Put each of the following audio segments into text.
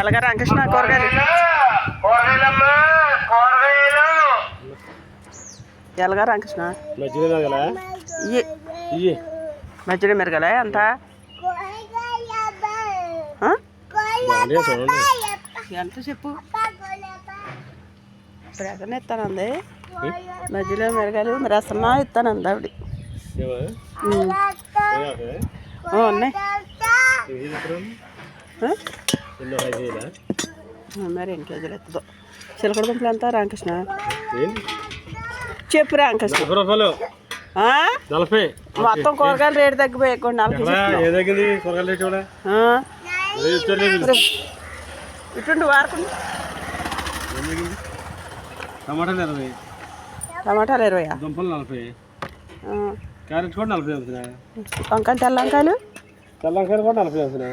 ఎలాగ రామకృష్ణ కూరగాయలు. ఎలాగ రామకృష్ణ మజ్జిగ మెరగలే చూడండి. ఎంత చెప్పు? ఇప్పుడు ఎక్కడ ఇస్తానంది. మధ్యలో మెరగాలు మరి అసలు ఇస్తానంది ఆవిడ. ఉన్నాయి. మరి ఎన్ని కేజీలు ఎత్తుందో చిలకడ దుంపలు ఎంత రామకృష్ణ చెప్పు రామకృష్ణ నలభై మొత్తం కూరగాయలు రేటు తగ్గిపోయాయి కొన్ని నలభై ఎక్కడ చెప్తున్నావు. ఏ తగ్గింది కూరగాయలు రేటు కూడా ఆ? అదే చెప్తారు లేదు. మరి ఇటుండి వాడుకుంది ఏం తగ్గింది? టమాటాలు ఇరవై టమాటాలు ఇరవైయా దుంపలు నలభై. క్యారెట్ కూడా నలభై వంకాయలు తెల్ల వంకాయలు తెల్లంకాయలు కూడా నలభై అవుతున్నా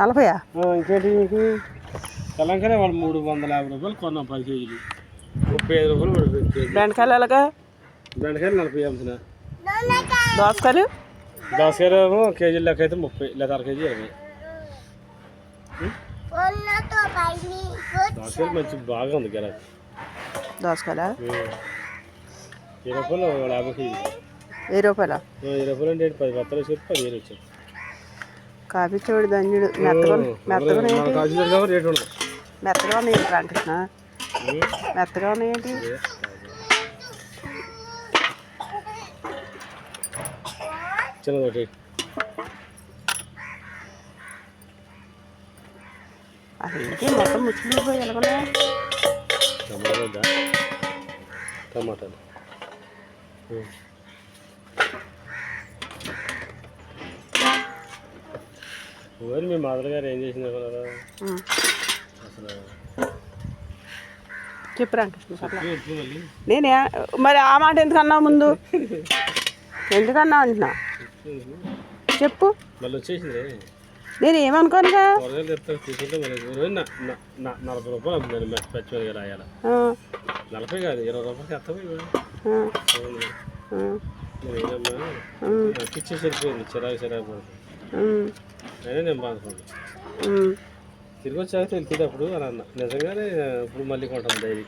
నలభైయా? ఇంకేంటి తెల్లంకాయ వాళ్ళు మూడు వందల యాభై రూపాయలు కొన్నాం పది కేజీలు. ముప్పై ఐదు రూపాయలు పడిపోయింది కేజీ బెండకాయలు ఎలాగా? బెండకాయలు నలభై అమ్ముతున్నా. దోసకాయలు? దోసకాయలు ఏమో కేజీ లెక్క అయితే ముప్పై లేదా అర కేజీ ఇరవై దోసకాయలు మంచి బాగా ఉంది గెల దోసకాయలా? ఇరవై రూపాయలు యాభై కేజీ వెయ్యి రూపాయల? ఇరవై రూపాయలు అంటే పది బత్తలు వచ్చి పదిహేను వచ్చాయి కాఫీ చూడు దంజుడు మెత్తగా మెత్తగా మెత్తగా ఉన్నాయి రామకృష్ణ? మెత్తగా ఉన్నాయేంటి? ఏంటి మొత్తం ముచ్చులు పోయి వద్దా? టమాటాలు. ఓరి మీ మాదర్ గారు ఏం చేసింది? అసలు చెప్పు రామకృష్ణ అట్లా ఎక్కువ ఎప్పుడు మళ్ళీ. నేనే మరి ఆ మాట ఎందుకన్నావు ముందు? ఎందుకన్నావు అంటున్నా? చెప్పు. మళ్ళీ వచ్చేసింది. నేను ఏమనుకోనుగా? కూరగాయలు తెస్తారు తీసుకుంటే మరి ఓ రోజు నా- నా- నా- నలభై రూపాయలు అమ్ముతాను రాయాల. ఆ, నలభై కాదు ఇరవై రూపాయలకి ఇచ్చేసి సరిపోయింది చిరాకు చిరాకు పడుతుంది అయినా నేను బాధపడ్డా. తిరిగి వచ్చాక తెలిసేటప్పుడు అని అన్న. నిజంగానే ఇప్పుడు మళ్ళీ కొంటాం డైరీ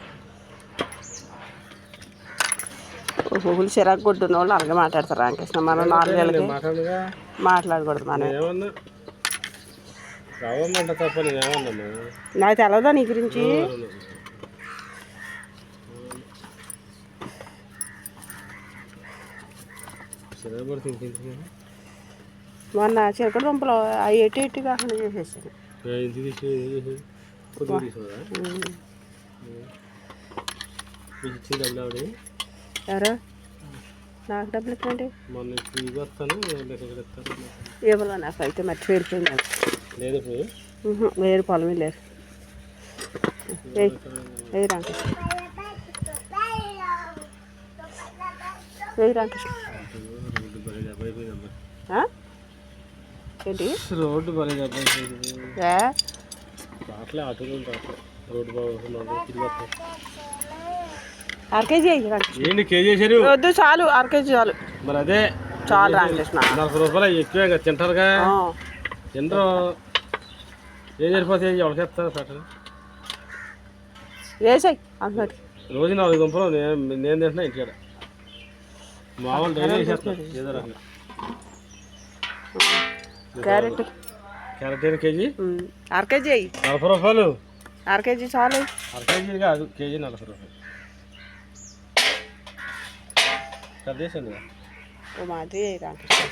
ఊహులు చిరాకు కొట్టున్న వాళ్ళు అలాగే మాట్లాడతారు రామకృష్ణ. మనం నాలుగేళ్ళకి నేను మాట్లాడకూడదు మనం. నేనేమన్నా? రావమ్మంట తప్ప నేనేమన్నా నాకు తెలవదా నీ గురించి? చిరాకు మొన్న చిలకడ దుంపలు అవి ఎటు ఎటు కాకుండా చేసేసాను ఎవరు? నాకు డబ్బులు ఇవ్వండి ఇవ్వలే నాకు అయితే మర్చి వెళ్ళిపోయింది లేదు వేరు పొలమే లేరు రామకృష్ణ రామకృష్ణ ఏంటి రోడ్డు అరకేజీ ఏంటి కేజీ చేశారు? వద్దు చాలు అరకేజీ చాలు. మరి అదే. చాలు రామకృష్ణ నలభై రూపాయలు ఎక్కువే కదా తింటారుగా. ఆ, తినరు ఏం సరిపోతాయి? ఎవరికి ఇస్తారు పెట్టరు వేసాయి అంటున్నాడు రోజు నాలుగు దుంపలు నేను నేను తింటున్నా ఇంటికాడ. మామూలు డైలీ వేసేస్తాను ఏదో రకంగా. క్యారెట్. క్యారెట్ అయిన కేజీ? ఉమ్, అరకేజీ అయ్యి. నలభై రూపాయలు? అరకేజీ చాలు. అర కేజీ కాదు కేజీ నలభై రూపాయలు. కట్ చేశాను కదా. ఓ మాదిరి అయ్యి రామకృష్ణ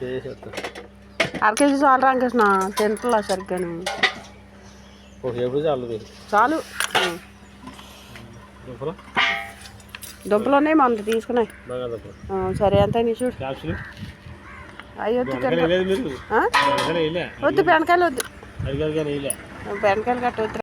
కేజీ చాలు రామకృష్ణ. తింటలా సరిగ్గాను ఒక ఎప్పుడు చాలు చాలు. దుంపలు ఉన్నాయి మంది తీసుకున్నాయి. సరే ఎంత నీ చూడు. అవి వద్దు. వద్దు బెండకాయలు వద్దు బెండకాయలు వద్దు